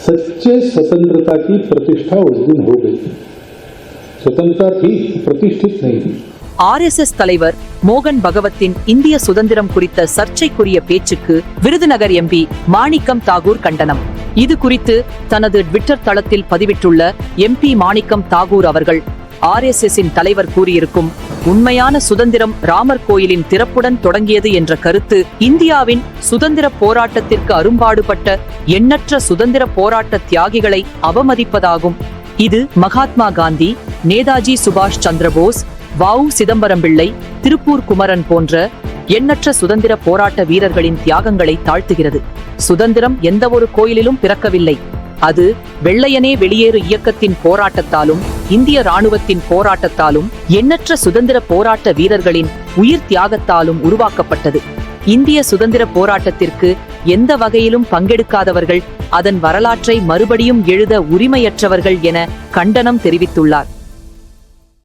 सच्चे स्वतंत्रता की प्रतिष्ठा उस दिन हो गई स्वतंत्रता थी प्रतिष्ठित नहीं थी ஆர்எஸ்எஸ் தலைவர் மோகன் பகவத்தின் இந்திய சுதந்திரம் குறித்த சர்ச்சைக்குரிய பேச்சுக்கு விருதுநகர் எம்பி மாணிக்கம் தாகூர் கண்டனம் இது குறித்து தனது ட்விட்டர் தளத்தில் பதிவிட்டுள்ள எம்பி மாணிக்கம் தாகூர் அவர்கள் ஆர்எஸ்எஸ் இன் தலைவர் கூறியிருக்கும் உண்மையான சுதந்திரம் ராமர் கோயிலின் திறப்புடன் தொடங்கியது என்ற கருத்து இந்தியாவின் சுதந்திர போராட்டத்திற்கு அரும்பாடுபட்ட எண்ணற்ற சுதந்திர போராட்ட தியாகிகளை அவமதிப்பதாகும். இது மகாத்மா காந்தி நேதாஜி சுபாஷ் சந்திரபோஸ் வாவு சிதம்பரம் பிள்ளை திருப்பூர் குமரன் போன்ற எண்ணற்ற சுதந்திர போராட்ட வீரர்களின் தியாகங்களை தாழ்த்துகிறது. சுதந்திரம் எந்த ஒரு கோயிலிலும் பிறக்கவில்லை. அது வெள்ளையனே வெளியேறு இயக்கத்தின் போராட்டத்தாலும் இந்திய ராணுவத்தின் போராட்டத்தாலும் எண்ணற்ற சுதந்திர போராட்ட வீரர்களின் உயிர் தியாகத்தாலும் உருவாக்கப்பட்டது. இந்திய சுதந்திர போராட்டத்திற்கு எந்த வகையிலும் பங்கெடுக்காதவர்கள் அதன் வரலாற்றை மறுபடியும் எழுத உரிமையற்றவர்கள் என கண்டனம் தெரிவித்துள்ளார்.